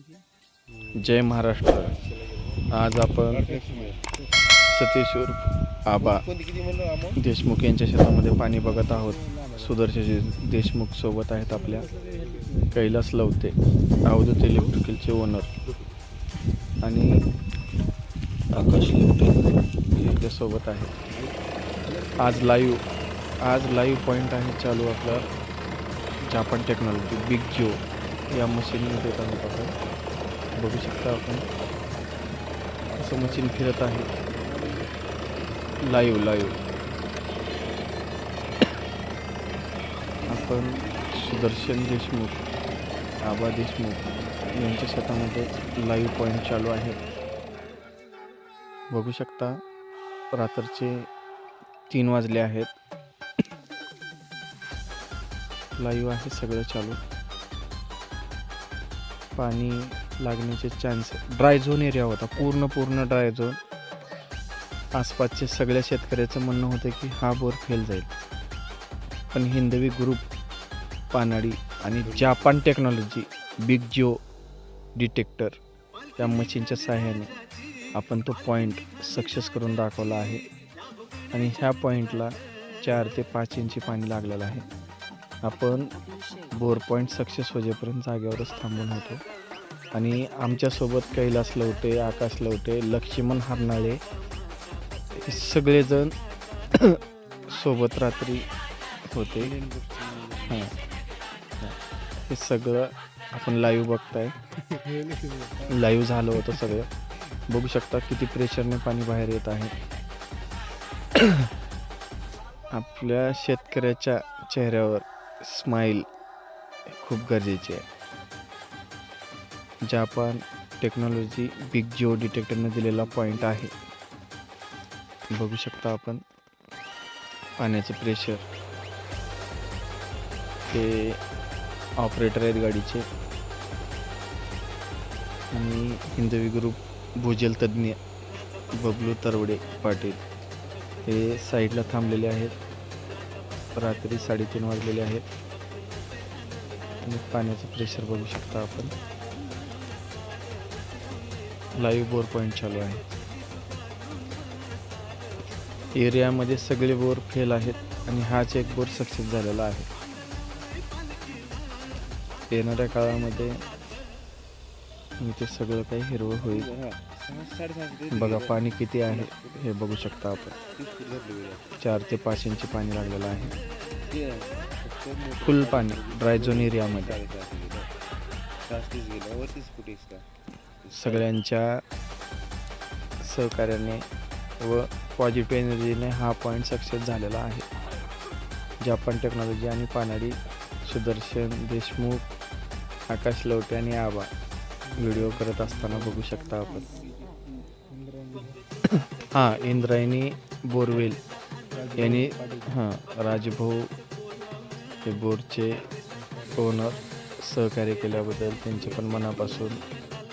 जय महाराष्ट्र. आज आपण सतीश उर्फ आबा देशमुख यांच्या शेतामध्ये पाणी बघत आहोत. सुदर्शन देशमुख सोबत आहेत आपल्या कैलास लवते अवधूत इलेक्ट्रिकलचे ओनर आणि आकाश लवते यांच्यासोबत आहे. आज लाईव्ह आज लाईव्ह पॉईंट आहे चालू आपला जापान टेक्नॉलॉजी बिग जिओ या मशीनमध्ये येत आपण बघू शकता आपण. असं मशीन फिरत आहे. Live live. आपण सुदर्शन देशमुख आबा देशमुख यांच्या शेतामध्ये लाईव्ह पॉईंट चालू आहे. बघू शकता रात्रीचे तीन वाजले आहेत. लाईव्ह आहे सगळं चालू. पाणी लागण्याचे चान्स ड्राय झोन एरिया होता. पूर्ण पूर्ण ड्राय झोन आसपासचे सगळ्या शेतकऱ्याचं म्हणणं होतं की हा बोर फेल जाईल. पण हिंदवी ग्रुप पानाडी आणि Japan technology big geo detector या मशीनच्या सहाय्याने आपण तो पॉईंट सक्सेस करून दाखवला आहे. आणि ह्या पॉईंटला चार ते पाच इंची पाणी लागलेलं आहे. आपण बोर पॉईंट सक्सेस होजेपर्यंत जागेवरच थांबून होतो. आणि आमच्यासोबत कैलास लवटे आकाश लवटे लक्ष्मण हरनाळे हे सगळेजण सोबत रात्री होते. हां. हे सगळं आपण लाईव्ह बघताय. लाईव्ह झालं होतं सगळं. बघू शकता किती प्रेशरने पाणी बाहेर येत आहे. आपल्या शेतकऱ्याच्या चेहऱ्यावर. स्माईल खूप गरजेची आहे. जापान टेक्नॉलॉजी बिग जिओ डिटेक्टरने दिलेला पॉईंट आहे. बघू शकता आपण पाण्याचं प्रेशर. ते ऑपरेटर आहेत गाडीचे. आणि हिंदवी ग्रुप भूजल तज्ज्ञ बबलू तरवडे पाटील. हे साईडला थांबलेले आहेत. रात्री साडेतीन वाजलेले आहेत. आणि पाण्याचं प्रेशर बघू शकता आपण. लाईव्ह बोर पॉईंट चालू आहे. एरियामध्ये सगळे बोर फेल आहेत आणि हाच एक बोर सक्सेस झालेला आहे. येणाऱ्या काळामध्ये इथे सगळं काही हिरवं होईल. बघा पाणी किती आहे हे बघू शकता आपण. चार ते पाच इंची पाणी लागलेलं आहे. फुल पाणी ड्राय झोन एरियामध्ये सगळ्यांच्या सहकार्याने व पॉझिटिव्ह एनर्जीने हा पॉईंट सक्सेस झालेला आहे. जापान टेक्नॉलॉजी आणि पानाडी सुदर्शन देशमुख आकाश लवटे आणि आबा व्हिडिओ करत असताना बघू शकता आपण. हां इंद्रायणी बोरवेल यांनी हां राजभाऊ हे बोरचे ओनर सहकार्य केल्याबद्दल त्यांचे पण मनापासून